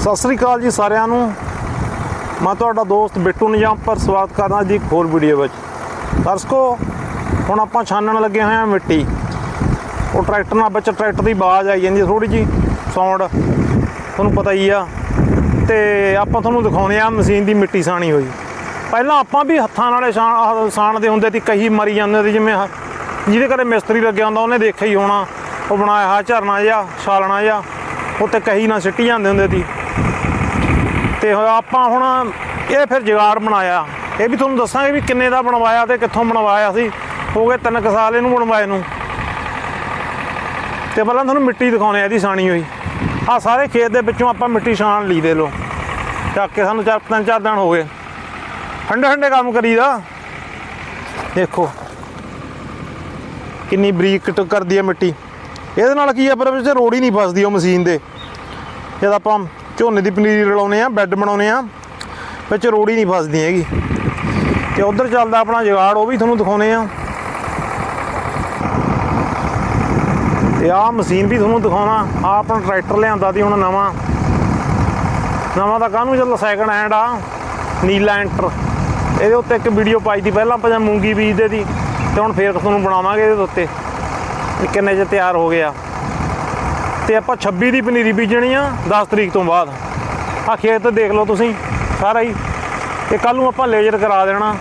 ਸਤਿ ਸ੍ਰੀ ਅਕਾਲ ਜੀ ਸਾਰਿਆਂ ਨੂੰ। ਮੈਂ ਤੁਹਾਡਾ ਦੋਸਤ ਬਿੱਟੂ ਨਿਜਾਮ ਪਰ ਸਵਾਗਤ ਕਰਦਾ ਜੀ ਇੱਕ ਹੋਰ ਵੀਡੀਓ ਵਿੱਚ। ਦਰਸ਼ਕੋ, ਹੁਣ ਆਪਾਂ ਛਾਨਣ ਲੱਗੇ ਹੋਏ ਹਾਂ ਮਿੱਟੀ। ਉਹ ਟਰੈਕਟਰ ਨਾਲ ਵਿੱਚ ਟਰੈਕਟਰ ਦੀ ਆਵਾਜ਼ ਆਈ ਜਾਂਦੀ ਥੋੜੀ ਜੀ ਸਾਊਂਡ ਤੁਹਾਨੂੰ ਪਤਾ ਹੀ ਆ। ਤੇ ਆਪਾਂ ਤੁਹਾਨੂੰ ਦਿਖਾਉਂਦੇ ਆ ਮਸ਼ੀਨ ਦੀ ਮਿੱਟੀ ਸਾਣੀ ਹੋਈ। ਪਹਿਲਾਂ ਆਪਾਂ ਵੀ ਹੱਥਾਂ ਨਾਲੇ ਛਾਣ ਸਾਣਦੇ ਹੁੰਦੇ ਸੀ, ਕਹੀ ਮਰੀ ਜਾਂਦੇ ਸੀ, ਜਿਵੇਂ ਆਹ ਜਿਹਦੇ ਘਰੇ ਮਿਸਤਰੀ ਲੱਗਿਆ ਹੁੰਦਾ, ਉਹਨੇ ਦੇਖਿਆ ਹੀ ਹੋਣਾ। ਉਹ ਬਣਾਇਆ ਹੋਇਆ ਝਰਨਾ ਜਿਹਾ, ਛਾਲਣਾ ਜਿਹਾ ਉੱਤੇ ਕਹੀ ਨਾਲ ਸਿੱਟੀ ਜਾਂਦੇ ਹੁੰਦੇ ਸੀ। ਤੇ ਆਪਾਂ ਹੁਣ ਇਹ ਫਿਰ ਜੁਗਾੜ ਬਣਾਇਆ। ਇਹ ਵੀ ਤੁਹਾਨੂੰ ਦੱਸਾਂਗੇ ਵੀ ਕਿੰਨੇ ਦਾ ਬਣਵਾਇਆ ਤੇ ਕਿੱਥੋਂ ਬਣਵਾਇਆ ਸੀ। ਹੋ ਗਏ ਤਿੰਨ ਕੁ ਸਾਲ ਇਹਨੂੰ ਬਣਵਾਏ ਨੂੰ। ਤੇ ਪਹਿਲਾਂ ਤੁਹਾਨੂੰ ਮਿੱਟੀ ਦਿਖਾਉਣੇ ਆ, ਇਹਦੀ ਸਾਣੀ ਹੋਈ। ਆ ਸਾਰੇ ਖੇਤ ਦੇ ਵਿੱਚੋਂ ਆਪਾਂ ਮਿੱਟੀ ਛਾਣ ਲਈ ਦੇ ਲੋ ਚੱਕ ਕੇ ਸਾਨੂੰ ਚਾਰ, ਤਿੰਨ ਚਾਰ ਦਿਨ ਹੋ ਗਏ। ਠੰਡੇ ਠੰਡੇ ਕੰਮ ਕਰੀਦਾ। ਦੇਖੋ। ਕਿੰਨੀ ਬਰੀਕ ਕਰਦੀ ਹੈ ਮਿੱਟੀ। ਇਹਦੇ ਨਾਲ ਕੀ ਆ ਪਰ ਵਿੱਚ ਰੋੜੀ ਨਹੀਂ ਫਸਦੀ ਉਹ ਮਸ਼ੀਨ ਦੇ। ਜਦ ਆਪਾਂ ਝੋਨੇ ਦੀ ਪਨੀਰੀ ਰਲਾਉਨੇ ਆ, ਬੈੱਡ ਬਣਾਉਨੇ ਆ, ਵਿੱਚ ਰੋੜੀ ਨਹੀਂ ਫਸਦੀ ਹੈਗੀ। ਤੇ ਉਧਰ ਚੱਲਦਾ ਆਪਣਾ ਜੁਗਾੜ, ਉਹ ਵੀ ਤੁਹਾਨੂੰ ਦਿਖਾਉਨੇ ਆ। ਤੇ ਆਹ ਮਸ਼ੀਨ ਵੀ ਤੁਹਾਨੂੰ ਦਿਖਾਉਣਾ ਆ ਆਪਣਾ ਟਰੈਕਟਰ ਲਿਆਂਦਾ ਸੀ ਹੁਣ ਨਵਾਂ। ਨਵਾਂ ਤਾਂ ਕਾਹਨੂੰ ਚੱਲ ਸੈਕੰਡ ਹੈਂਡ ਆ, ਨੀਲਾ ਐਂਟਰ ਇਹਦੇ ਉੱਤੇ ਇੱਕ ਵੀਡੀਓ ਪਾਈ ਦੀ ਪਹਿਲਾਂ ਆਪਾਂ ਜਾਂ ਮੂੰਗੀ ਬੀਜਦੇ ਦੀ ਤੇ ਹੁਣ ਫੇਰ ਤੁਹਾਨੂੰ ਬਣਾਵਾਂਗੇ ਇਹਦੇ ਉੱਤੇ। ਕਿੰਨੇ ਚ ਤਿਆਰ ਹੋ ਗਿਆ। ਤੇ ਆਪਾਂ 26 ਦੀ ਪਨੀਰੀ ਬੀਜਣੀ ਆ 10 ਤਰੀਕ ਤੋਂ ਬਾਅਦ। ਆ ਖੇਤ ਦੇਖ ਲਓ ਤੁਸੀਂ, ਸਾਰਾ ਹੀ। ਤੇ ਕੱਲ ਨੂੰ ਆਪਾਂ ਲੇਜ਼ਰ ਕਰਾ ਦੇਣਾ,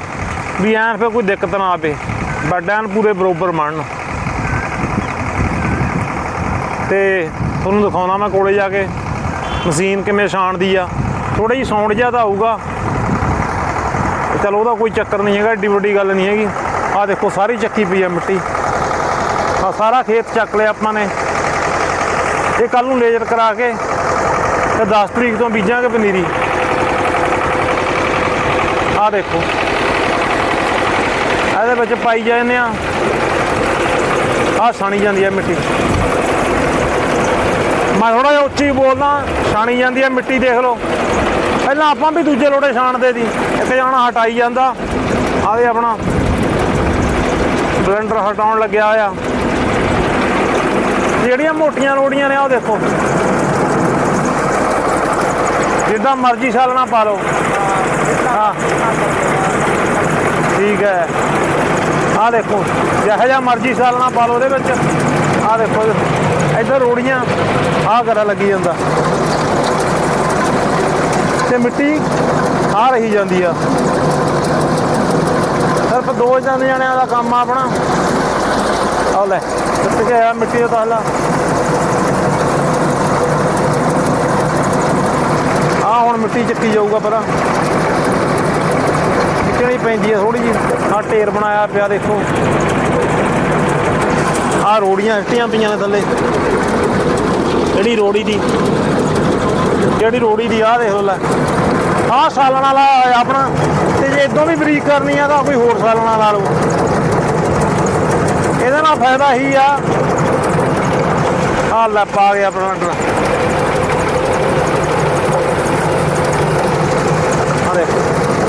ਵੀ ਐਨ ਫਿਰ ਕੋਈ ਦਿੱਕਤ ਨਾ ਆਵੇ ਬੈੱਡ ਪੂਰੇ ਬਰੋਬਰ ਬਣਨ। ਤੇ ਤੁਹਾਨੂੰ ਦਿਖਾਉਣਾ ਮੈਂ ਕੋਲੇ ਜਾ ਕੇ, ਮਸ਼ੀਨ ਕਿਵੇਂ ਛਾਣਦੀ ਆ। ਥੋੜਾ ਜਿਹਾ ਸਾਊਂਡ ਜਿਹਾ ਤਾਂ ਆਊਗਾ। ਤੇ ਚਲ ਉਹਦਾ ਕੋਈ ਚੱਕਰ ਨਹੀਂ ਹੈਗਾ, ਏਡੀ ਵੱਡੀ ਗੱਲ ਨਹੀਂ ਹੈਗੀ। ਆ ਦੇਖੋ, ਸਾਰੀ ਚੱਕੀ ਪਈ ਆ ਮਿੱਟੀ। ਆ ਸਾਰਾ ਖੇਤ ਚੱਕ ਲਿਆ ਆਪਾਂ ਨੇ। ਇਹ ਕੱਲ ਨੂੰ ਲੇਜ਼ਰ ਕਰਾ ਕੇ ਤੇ 10 ਤਰੀਕ ਤੋਂ ਬੀਜਾਂਗੇ ਪਨੀਰੀ। ਆ ਦੇਖੋ। ਇਹਦੇ ਵਿੱਚ ਪਾਈ ਜਾਂਦੇ ਆ। ਆ ਛਾਣੀ ਜਾਂਦੀ ਹੈ ਮਿੱਟੀ। ਮੈਂ ਥੋੜਾ ਜਿਹਾ ਉੱਚੀ ਬੋਲਦਾ, ਛਾਣੀ ਜਾਂਦੀ ਹੈ ਮਿੱਟੀ ਦੇਖ ਲਓ। ਪਹਿਲਾਂ ਆਪਾਂ ਵੀ ਦੂਜੇ ਲੋੜੇ ਛਾਣਦੇ ਸੀ। ਇੱਕ ਜਾਣਾ ਹਟਾਈ ਜਾਂਦਾ। ਆਵੇ ਆਪਣਾ ਬਲੈਂਡਰ ਹਟਾਉਣ ਲੱਗਿਆ ਆ ਜਿਹੜੀਆਂ ਮੋਟੀਆਂ ਰੋੜੀਆਂ ਨੇ ਉਹ ਦੇਖੋ। ਜਿੱਦਾਂ ਮਰਜ਼ੀ ਛਾਲਣਾ ਪਾ ਲਓ। ਹਾਂ। ਠੀਕ ਹੈ। ਆਹ ਦੇਖੋ, ਜਿਹੋ ਜਿਹਾ ਮਰਜ਼ੀ ਛਾਲਣਾ ਪਾ ਲਓ ਉਹਦੇ ਵਿੱਚ। ਆਹ ਦੇਖੋ, ਇੱਧਰ ਰੋੜੀਆਂ, ਆਹ ਕਰਾ ਲੱਗੀ ਜਾਂਦਾ। ਤੇ ਮਿੱਟੀ ਆ ਰਹੀ ਜਾਂਦੀ ਆ। ਸਿਰਫ ਦੋ ਜਣ ਜਣਿਆਂ ਦਾ ਕੰਮ ਆ ਆਪਣਾ। ਆਹ ਲੈ ਕਿੱਥੇ ਗਿਆ ਮਿੱਟੀ ਦਾ ਤਾਲਾ ਆ ਹੁਣ ਮਿੱਟੀ ਚੱਕੀ ਜਾਊਗਾ ਪਰਾਂ। ਚੱਕਣੀ ਪੈਂਦੀ ਹੈ ਥੋੜੀ ਜੀ ਆ ਢੇਰ ਬਣਾਇਆ ਪਿਆ ਦੇਖੋ। ਆ ਰੋੜੀਆਂ ਇੱਟੀਆਂ ਪਈਆਂ ਨੇ ਥੱਲੇ। ਜਿਹੜੀ ਰੋੜੀ ਦੀ, ਜਿਹੜੀ ਰੋੜੀ ਦੀ ਆ ਦੇਖ ਲਓ ਲੈ। ਆਹ ਸਾਲਣਾ ਵਾਲਾ ਹੋਇਆ ਆਪਣਾ। ਤੇ ਜੇ ਇਦੋਂ ਵੀ ਬਰੀਕ ਕਰਨੀ ਆ ਤਾਂ ਕੋਈ ਹੋਰ ਸਾਲਣਾ ਲਾ ਲਓ। ਇਹਦੇ ਨਾਲ ਫਾਇਦਾ ਹੀ ਆ। ਆ ਲੈ ਪਾ ਗਿਆ ਆਪਣਾ ਅੰਦਰ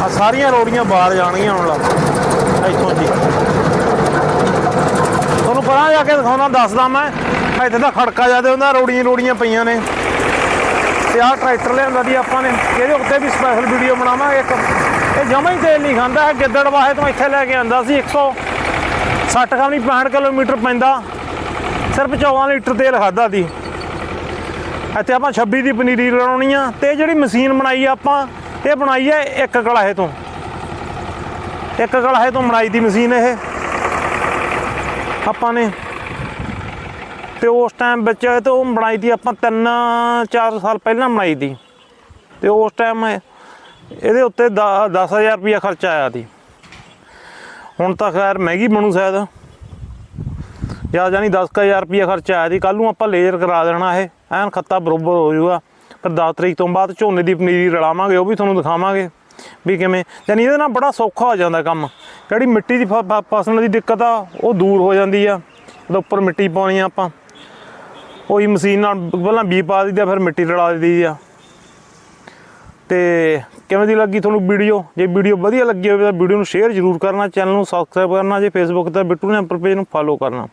ਆ ਸਾਰੀਆਂ ਰੋੜੀਆਂ ਬਾਹਰ ਜਾਣਗੀਆਂ ਹੁਣ ਲੱਗ। ਇੱਥੋਂ ਜੀ ਤੁਹਾਨੂੰ ਪਰਾਂ ਜਾ ਕੇ ਦਿਖਾਉਣਾ ਦੱਸਦਾ ਮੈਂ। ਇੱਥੇ ਤਾਂ ਖੜਕਾ ਜਾਂਦੇ ਹੁੰਦਾ ਰੋੜੀਆਂ ਰੋੜੀਆਂ ਪਈਆਂ ਨੇ। ਤੇ ਆਹ ਟਰੈਕਟਰ ਲਿਆਂਦਾ ਦੀ ਆਪਾਂ ਨੇ। ਇਹਦੇ ਉੱਤੇ ਵੀ ਸਪੈਸ਼ਲ ਵੀਡੀਓ ਬਣਾਵਾਂਗੇ ਇੱਕ। ਇਹ ਜਮਾਂ ਹੀ ਤੇਲ ਨਹੀਂ ਖਾਂਦਾ ਹੈ ਗਿੱਦੜਵਾਹੇ ਤੋਂ ਇੱਥੇ ਲੈ ਕੇ ਆਂਦਾ ਸੀ 160 ਖਾਣੀ 65 ਕਿਲੋਮੀਟਰ ਪੈਂਦਾ। ਸਿਰਫ 14 ਲੀਟਰ ਤੇਲ ਖਾਦਾ ਦੀ ਇੱਥੇ ਆਪਾਂ 26 ਦੀ ਪਨੀਰੀ ਲਾਉਣੀ ਆ ਤੇ ਜਿਹੜੀ ਮਸ਼ੀਨ ਬਣਾਈ ਆ ਆਪਾਂ, ਇਹ ਬਣਾਈ ਹੈ ਇੱਕ ਕਲਾਹੇ ਤੋਂ। ਇੱਕ ਕਲਾਹੇ ਤੋਂ ਬਣਾਈ ਦੀ ਮਸ਼ੀਨ ਇਹ। ਆਪਾਂ ਨੇ ਤੇ ਉਸ ਟਾਈਮ ਵਿੱਚ ਤੇ ਉਹ ਬਣਾਈ ਦੀ ਆਪਾਂ ਤਿੰਨ ਚਾਰ ਸਾਲ ਪਹਿਲਾਂ ਬਣਾਈ ਦੀ। ਤੇ ਉਸ ਟਾਈਮ ਇਹਦੇ ਉੱਤੇ 10000 ਰੁਪਇਆ ਖਰਚਾ ਆਇਆ ਸੀ। ਹੁਣ ਤਾਂ ਖੈਰ ਮਹਿੰਗੀ ਬਣੂ ਸ਼ਾਇਦ। ਜਾਂ ਜਾਨੀ 10000 ਰੁਪਇਆ ਖਰਚਾ ਆਇਆ ਸੀ ਕੱਲ ਨੂੰ ਆਪਾਂ ਲੇਜ਼ਰ ਕਰਾ ਦੇਣਾ ਇਹ, ਐਨ ਖੱਤਾ ਬਰੋਬਰ ਹੋ ਜਾਊਗਾ। ਪਰ 10 ਤਰੀਕ ਤੋਂ ਬਾਅਦ ਝੋਨੇ ਦੀ ਪਨੀਰੀ ਰਲਾਵਾਂਗੇ, ਉਹ ਵੀ ਤੁਹਾਨੂੰ ਦਿਖਾਵਾਂਗੇ ਵੀ ਕਿਵੇਂ। ਯਾਨੀ ਇਹਦੇ ਨਾਲ ਬੜਾ ਸੌਖਾ ਹੋ ਜਾਂਦਾ ਕੰਮ। ਜਿਹੜੀ ਮਿੱਟੀ ਦੀ ਫ- ਫ- ਫਸਣ ਦੀ ਦਿੱਕਤ ਆ, ਉਹ ਦੂਰ ਹੋ ਜਾਂਦੀ ਆ। ਉਹਦੇ ਉੱਪਰ ਮਿੱਟੀ ਪਾਉਣੀ ਆ ਆਪਾਂ। ਉਹੀ ਮਸ਼ੀਨ ਨਾਲ, ਪਹਿਲਾਂ ਬੀ ਪਾ ਦਿੰਦੀ ਆ ਫਿਰ ਮਿੱਟੀ ਰਲਾ ਦਿੰਦੀ ਆ। ਤੇ ਕਿਵੇਂ ਦੀ ਲੱਗੀ ਤੁਹਾਨੂੰ ਵੀਡੀਓ? ਜੇ ਵੀਡੀਓ ਵਧੀਆ ਲੱਗੀ ਹੋਵੇ ਤਾਂ ਵੀਡੀਓ ਨੂੰ ਸ਼ੇਅਰ ਜ਼ਰੂਰ ਕਰਨਾ ਚੈਨਲ ਨੂੰ ਸਬਸਕ੍ਰਾਈਬ ਕਰਨਾ, ਜੇ ਫੇਸਬੁੱਕ ਤੇ ਬਿੱਟੂ ਨੇ ਪੇਜ ਨੂੰ ਫਾਲੋ ਕਰਨਾ।